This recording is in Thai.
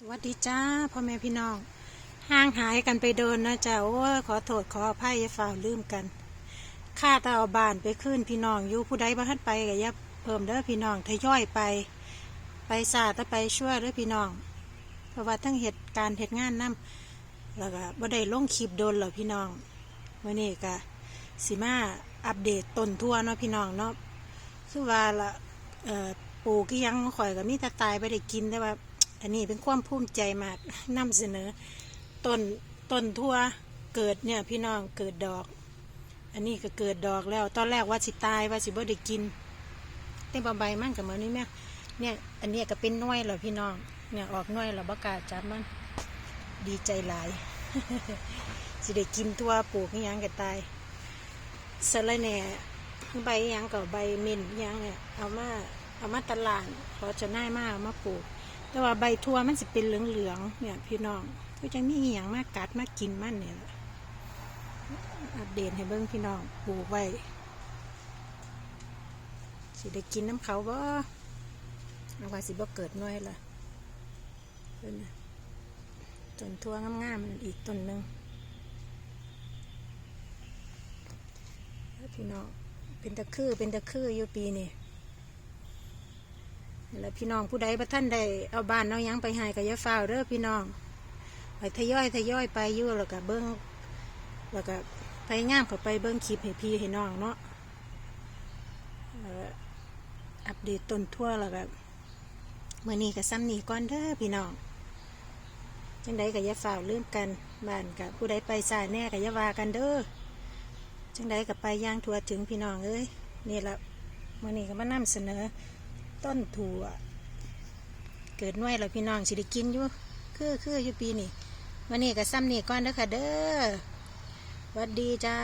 สวัสดีจ้าพ่อแม่พี่น้อง ห่างหายกันไปเดินนะจ๊ะโอ้ขอโทษขออภัยอย่าฝ่าลืมกันข้าตาเอาบานไปขึ้นพี่น้องอยู่ผู้ใดบ้านไปก็อย่าเพิ่มเด้อพี่น้องทยอยไป ไปสาตะไปช่วยเด้อพี่น้อง เพราะว่าทั้งเหตุการณ์เหตุงานนํแล้วก็บ่ได้ลงคลิปโดนหรอพี่น้องวันนี้ก็สิมาอัปเดตต้นทั่วเนาะพี่น้องเนาะคือว่าละเอ่อปลูกอิยังข่อยก็มีแต่ตายไปได้กินแต่ว่า อันนี้เป็นความภูมิใจมากนำเสนอต้นต้นทั่วเกิดเนี่ยพี่น้องเกิดดอก อันนี้ก็เกิดดอกแล้ว ตอนแรกว่าสิตายว่าสิบ่ได้กินแต่บใบมันกับเมือนนี่แม่เนี่ยอันนี้ก็เป็นน้อยแล้วพี่น้องเนี่ยออกน้อยแล้วบกล้าจับมันดีใจหลาย สิได้กินทั่วปลูกยังก็ตายสะระแหน่ใบยังกับใบเม่นยังเนี่ยเอามาเอามาตลาดพอจะน่ายมากเอามาปลูก แต่ว่าใบทั่วมันสิเป็นเหลืองๆเนี่ยพี่น้องก็จะมีอหย่างมากกัดมากกินมันเนี่ยอัปเดตให้เบิ้งพี่น้องปลูกไว้สิได้กินน้ำเขาบ่เอาว่าสิบ่เกิดน้อยละจนต้นทั่วงามๆมันอีกต้นหนึ่งพี่น้องเป็นตะคือเป็นตะคืออยู่ปีนี้ แล้วพี่น้องผู้ใดบ่ท่านได้เอาบ้านเอายังไปให้ก็อย่าฝ้าวเด้อพี่น้องไปทยอยทยอยไปอยู่แล้วก็เบิ้งแล้วก็พยายามเข้าไปเบิ้งคลิปให้พี่ให้น้องเนาะอัปเดตต้นทั่วแล้วก็เมื่อนี้ก็ซ้ำนี่ก่อนเด้อพี่น้องจังใดก็อย่าฝ้าวลืมกันบ้านกับผู้ใดไปสายแน่ก็อย่าวากันเด้อจังใดก็ไปย่างทัวถึงพี่น้องเอ้ยนี่ละเมื่อนี้ก็มานำเสนอ ต้นถั่ว เกิดน้อยแล้วพี่น้องสิได้กินอยู่คือคืออยู่ปีนี้วันนี้ก็ซ้ำนี่ก่อนเด้อค่ะเด้อวัดดีจ้า